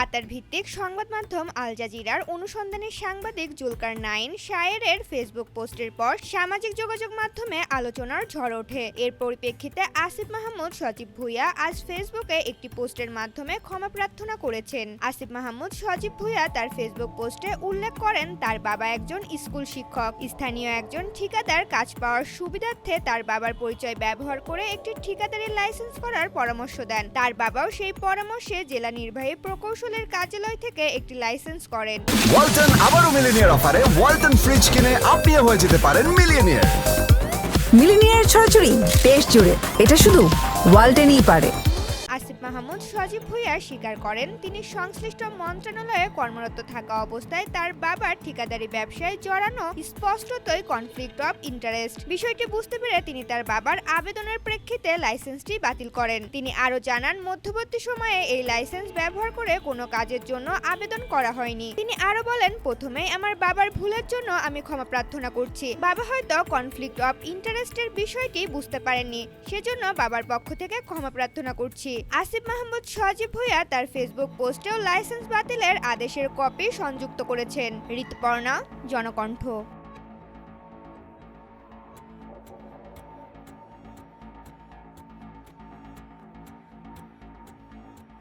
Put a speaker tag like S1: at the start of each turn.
S1: কাতার ভিত্তিক সংবাদ মাধ্যম আল জাজিরার অনুসন্ধানী সাংবাদিক জুলকার নাইন শায়েরের ফেসবুক পোস্টের পর সামাজিক যোগাযোগ মাধ্যমে আলোচনার ঝড় ওঠে। এর পরিপ্রেক্ষিতে আসিফ মাহমুদ, সজীব ভুইয়া আজ ফেসবুকে একটি পোস্টের মাধ্যমে ক্ষমা প্রার্থনা করেছেন। আসিফ মাহমুদ, সজীব ভুইয়া তার ফেসবুক পোস্টে উল্লেখ করেন, তার বাবা একজন স্কুল শিক্ষক। স্থানীয় একজন ঠিকাদার কাজ পাওয়ার সুবিধার্থে তার বাবার পরিচয় ব্যবহার করে একটি ঠিকাদারি লাইসেন্স করার পরামর্শ দেন। তার বাবাও সেই পরামর্শে জেলা নির্বাহী প্রকৌশলের কার্যালয় থেকে একটি লাইসেন্স করেন।
S2: ওয়ালটন আবারও মিলিনিয়ার অফারে ওয়ালটন ফ্রিজ কিনে আপনিও হয়ে যেতে পারেন মিলিয়নিয়ার
S3: মিলিনিয়ার ছড়াছড়ি দেশ জুড়ে। এটা শুধু ওয়ালটেনই পারে।
S1: মাহমুদ সজীব ভুইয়া স্বীকার করেন। তিনি সংশ্লিষ্ট মন্ত্রণালয়ে কর্মরত থাকা অবস্থায় তার বাবার ঠিকাদারি ব্যবসায় জড়ানো স্পষ্টতই কনফ্লিক্ট অফ ইন্টারেস্ট বিষয়টি বুঝতে পেরে তিনি তার বাবার আবেদনের প্রেক্ষিতে লাইসেন্সটি বাতিল করেন। তিনি আরও জানান, মধ্যবর্তী সময়ে এই লাইসেন্স ব্যবহার করে কোনো কাজের জন্য আবেদন করা হয়নি। তিনি আরও বলেন প্রথমেই আমার বাবার ভুলের জন্য আমি ক্ষমা প্রার্থনা করছি। বাবা হয়তো কনফ্লিক্ট অফ ইন্টারেস্টের বিষয়টি বুঝতে পারেননি। সেজন্য বাবার পক্ষ থেকে ক্ষমা প্রার্থনা করছি। আসিফ মাহমুদ সজীব ভুইয়া তার ফেসবুক পোস্টেও লাইসেন্স বাতিলের আদেশের কপি সংযুক্ত করেছেন। ঋতুপর্ণা, জনকণ্ঠ।